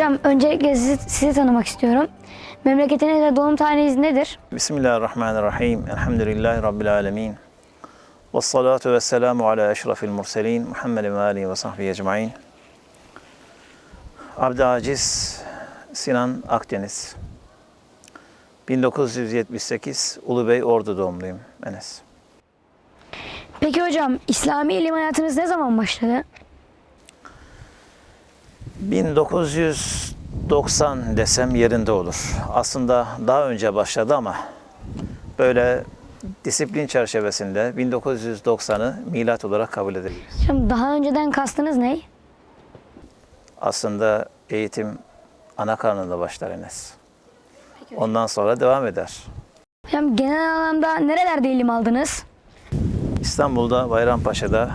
Hocam öncelikle sizi, sizi tanımak istiyorum. Memleketiniz ve doğum tarihiniz nedir? Bismillahirrahmanirrahim. Elhamdülillahi Rabbil alemin. Ve salatu ve selamu ala eşrafil murselin. Muhammedin ve alihi ve sahbihi ecmain. Abdülaziz Sinan Akdeniz. 1978 Ulubey Ordu doğumluyum Enes. Peki hocam İslami ilim hayatınız ne zaman başladı? 1990 desem yerinde olur. Aslında daha önce başladı ama böyle disiplin çerçevesinde 1990'ı milat olarak kabul edebiliriz. Hocam daha önceden kastınız ne? Aslında eğitim ana karnında başlar Enes. Ondan sonra devam eder. Hocam genel anlamda nerelerde ilim aldınız? İstanbul'da Bayrampaşa'da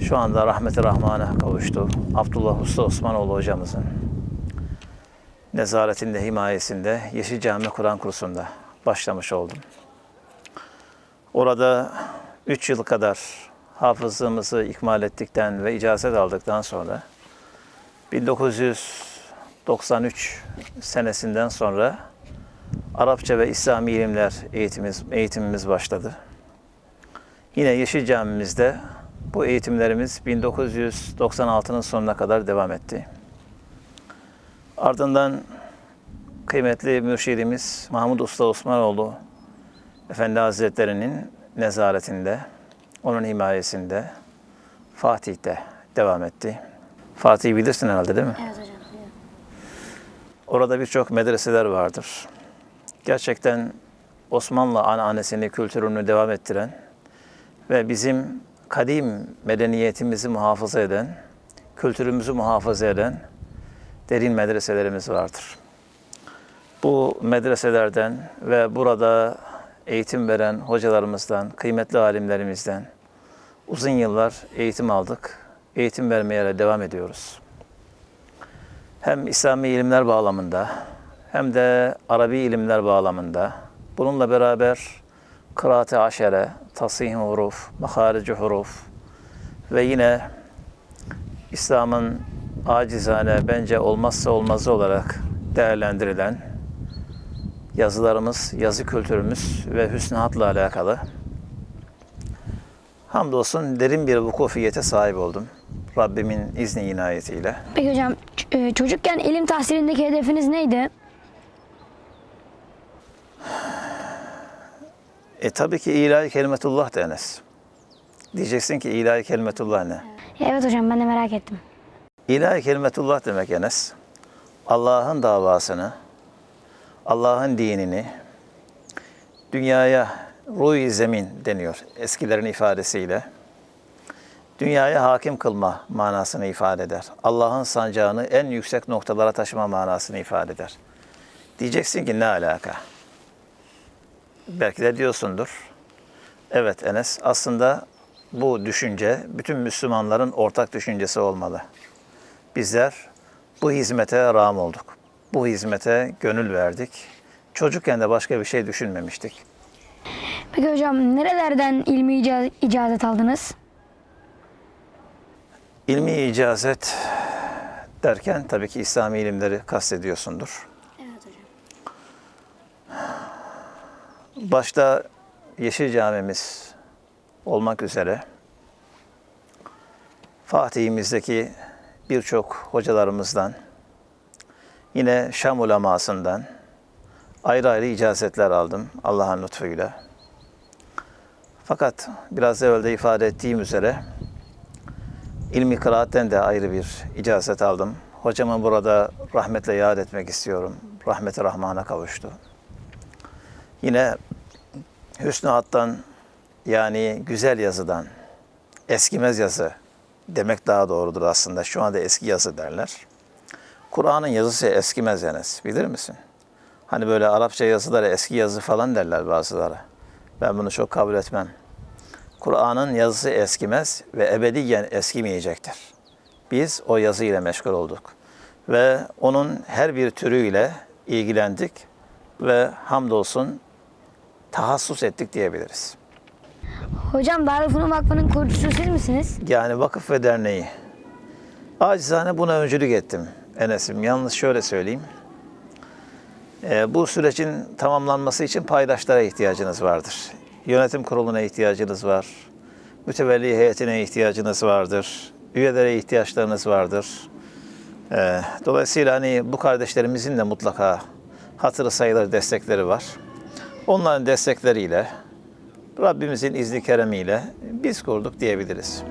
şu anda rahmeti rahmana kavuştu. Abdullah Usta Osmanoğlu hocamızın nezaretinde, himayesinde Yeşil Cami Kur'an kursunda başlamış oldum. Orada 3 yıl kadar hafızlığımızı ikmal ettikten ve icazet aldıktan sonra 1993 senesinden sonra Arapça ve İslami ilimler eğitimimiz, eğitimimiz başladı. Yine Yeşil Camimizde bu eğitimlerimiz 1996'nın sonuna kadar devam etti. Ardından kıymetli mürşidimiz Mahmud Usta Osmanoğlu Efendi Hazretleri'nin nezaretinde, onun himayesinde Fatih'te devam etti. Fatih'i bilirsin herhalde değil mi? Evet hocam. Orada birçok medreseler vardır. Gerçekten Osmanlı ananesini, kültürünü devam ettiren ve bizim kadim medeniyetimizi muhafaza eden, kültürümüzü muhafaza eden derin medreselerimiz vardır. Bu medreselerden ve burada eğitim veren hocalarımızdan, kıymetli alimlerimizden uzun yıllar eğitim aldık. Eğitim vermeye de devam ediyoruz hem İslami ilimler bağlamında hem de Arabi ilimler bağlamında bununla beraber kıraat-ı aşere, tasih huruf, maharici huruf ve yine İslam'ın acizane bence olmazsa olmazı olarak değerlendirilen yazılarımız, yazı kültürümüz ve hüsnü hatla alakalı hamdolsun derin bir vukufiyete sahip oldum. Rabbimin izni inayetiyle. Peki hocam e, çocukken ilim tahsilindeki hedefiniz neydi? E tabii ki ilahi kelimetullah da Enes. Diyeceksin ki ilahi kelimetullah ne? Evet hocam ben de merak ettim. İlahi kelimetullah demek Enes. Allah'ın davasını, Allah'ın dinini dünyaya ruh zemin deniyor eskilerin ifadesiyle. Dünyaya hakim kılma manasını ifade eder. Allah'ın sancağını en yüksek noktalara taşıma manasını ifade eder. Diyeceksin ki ne alaka? Belki de diyorsundur. Evet Enes aslında bu düşünce bütün Müslümanların ortak düşüncesi olmalı. Bizler bu hizmete ram olduk. Bu hizmete gönül verdik. Çocukken de başka bir şey düşünmemiştik. Peki hocam nerelerden ilmi ica- icazet aldınız? İlmi icazet derken tabii ki İslami ilimleri kastediyorsundur. Evet hocam. Başta Yeşil Camimiz olmak üzere Fatih'imizdeki birçok hocalarımızdan yine Şam ulemasından ayrı ayrı icazetler aldım Allah'ın lütfuyla. Fakat biraz evvel de ifade ettiğim üzere ilmi kıraatten de ayrı bir icazet aldım. Hocamı burada rahmetle yad etmek istiyorum. Rahmeti Rahman'a kavuştu. Yine Hüsnü Hat'tan yani güzel yazıdan, eskimez yazı demek daha doğrudur aslında. Şu anda eski yazı derler. Kur'an'ın yazısı eskimez Enes. Bilir misin? Hani böyle Arapça yazıları eski yazı falan derler bazıları. Ben bunu çok kabul etmem. Kur'an'ın yazısı eskimez ve ebediyen eskimeyecektir. Biz o yazı ile meşgul olduk. Ve onun her bir türüyle ilgilendik ve hamdolsun tahassus ettik diyebiliriz. Hocam Darülfünun Vakfı'nın kurucusu siz misiniz? Yani vakıf ve derneği. Acizane buna öncülük ettim. Enes'im. Yalnız şöyle söyleyeyim. Ee, bu sürecin tamamlanması için paydaşlara ihtiyacınız vardır. Yönetim kuruluna ihtiyacınız var. Mütevelli heyetine ihtiyacınız vardır. Üyelere ihtiyaçlarınız vardır. Ee, dolayısıyla hani bu kardeşlerimizin de mutlaka hatırı sayılır destekleri var. Onların destekleriyle, Rabbimizin izni keremiyle biz kurduk diyebiliriz.